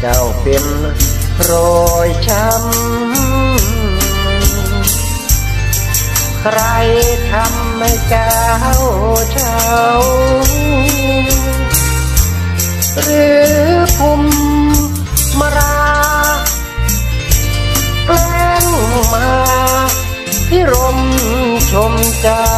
เจ้าเป็นรอยช้ำ ใครทำให้เจ้าเช้าหรือภูมิมาราแกล้งมาที่รมชมเจ้า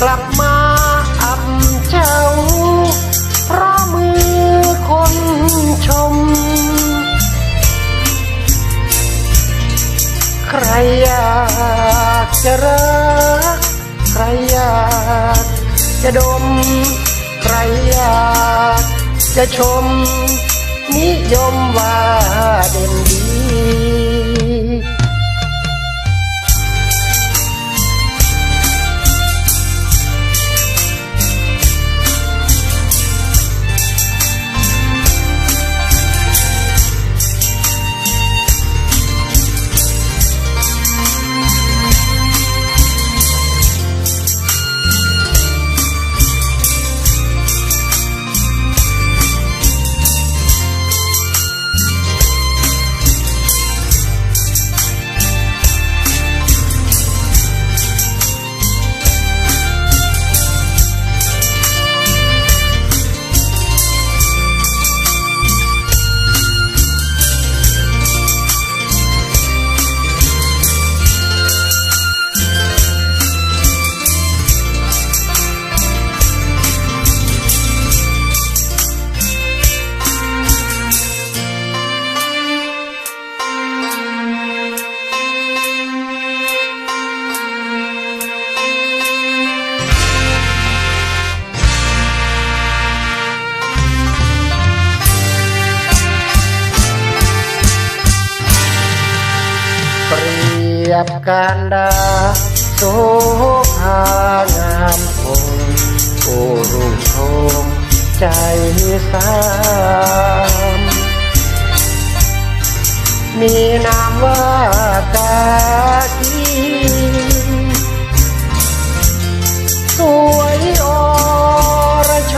กลับมาอับเจ้า เพราะมือคนชม ใครอยากจะรัก ใครอยากจะดม ใครอยากจะชม นิยมว่าเด่นดี ยบการดาโสภางามคงโอรุ่งโทมใจสามมีนามว่ากากีสวยอรช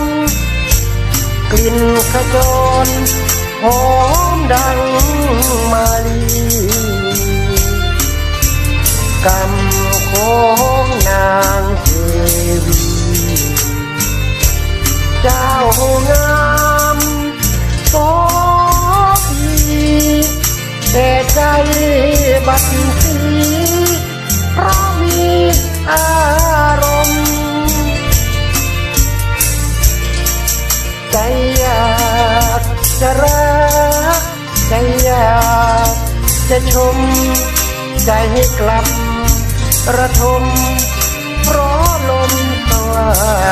น กลิ่นขจรหอมดังมาลี กำของนางเทวี เจ้างามโสพีแต่ใจบัดสีเพราะมีอารมณ์ ใจอยากจะรักใจอยากจะชม ใจให้กลับ ระทมเพราะลมสวัสด